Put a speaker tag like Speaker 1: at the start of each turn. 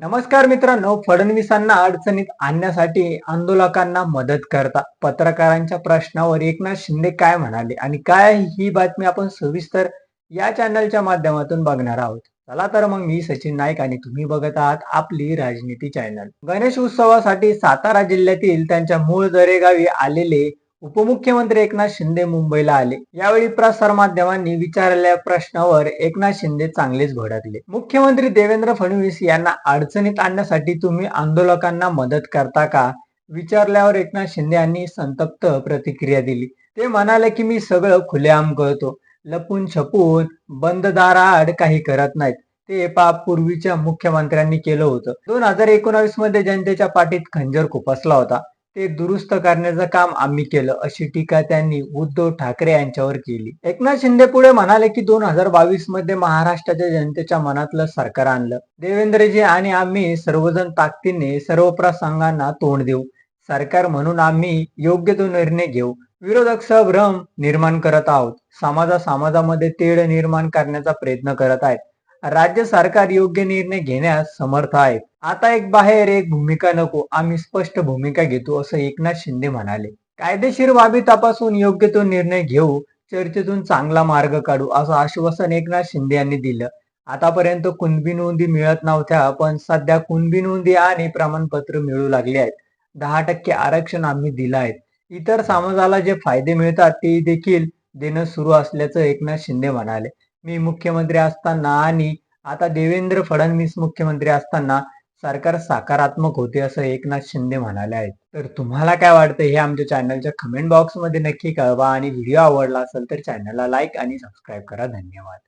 Speaker 1: नमस्कार मित्रांनो फडणवीसांना अडचणीत आणण्यासाठी आंदोलकांना मदत करता पत्रकारांच्या प्रश्नावर एकनाथ शिंदे काय म्हणाले आणि काय ही बातमी आपण सविस्तर या चॅनलच्या माध्यमातून बघणार आहोत. चला तर मग मी सचिन नाईक आणि तुम्ही बघत आहात आपली राजनीती चॅनल गणेश उत्सवासाठी सातारा जिल्ह्यातील त्यांच्या मूळ दरेगावी आलेले उपमुख्यमंत्री एकनाथ शिंदे मुंबईला आले. यावेळी प्रसार माध्यमांनी विचारलेल्या प्रश्नावर एकनाथ शिंदे चांगलेच भडकले मुख्यमंत्री देवेंद्र फडणवीस यांना अडचणीत आणण्यासाठी तुम्ही आंदोलकांना मदत करता का? विचारल्यावर एकनाथ शिंदे यांनी संतप्त प्रतिक्रिया दिली. ते म्हणाले की मी सगळं खुलेआम करतो लपून छपून बंद दाराआड काही करत नाहीत. ते पाप पूर्वीच्या मुख्यमंत्र्यांनी केलं होतं. दोन हजार एकोणावीसमध्ये जनतेच्या पाठीत खंजर खुपसला होता. ते दुरुस्त करण्याचं काम आम्ही केलं अशी टीका त्यांनी उद्धव ठाकरे यांच्यावर केली. एकनाथ शिंदे पुढे म्हणाले की दोन हजार बावीसमध्ये महाराष्ट्राच्या जनतेच्या मनातलं सरकार आणलं. देवेंद्रजी आणि आम्ही सर्वजण ताकदीने सर्व प्रसंगांना तोंड देऊ. सरकार म्हणून आम्ही योग्य तो निर्णय घेऊ. विरोधक संभ्रम निर्माण करत आहोत. समाजा समाजामध्ये तेढ निर्माण करण्याचा प्रयत्न करत आहेत. राज्य सरकार योग्य निर्णय घेण्यास समर्थ आहेत. आता एक बाहेर एक भूमिका नको आम्ही स्पष्ट भूमिका घेतो असं एकनाथ शिंदे म्हणाले. कायदेशीर बाबी तपासून योग्य तो निर्णय घेऊ चर्चेतून चांगला मार्ग काढू असं आश्वासन एकनाथ शिंदे यांनी दिलं. आतापर्यंत कुणबी नोंदी मिळत नव्हत्या पण सध्या कुणबी नोंदी आणि प्रमाणपत्र मिळू लागले आहेत. दहा टक्के आरक्षण आम्ही दिलं आहे. इतर समाजाला जे फायदे मिळतात ते देखील देणं सुरू असल्याचं एकनाथ शिंदे म्हणाले. मी मुख्यमंत्री असताना आणि आता देवेंद्र फडणवीस मुख्यमंत्री असताना सरकार सकारात्मक होते असं एकनाथ शिंदे म्हणाले आहेत. तर तुम्हाला काय वाटतं हे आमच्या चॅनलच्या कमेंट बॉक्समध्ये नक्की कळवा आणि व्हिडिओ आवडला असेल तर चॅनलला लाईक आणि सबस्क्राईब करा. धन्यवाद.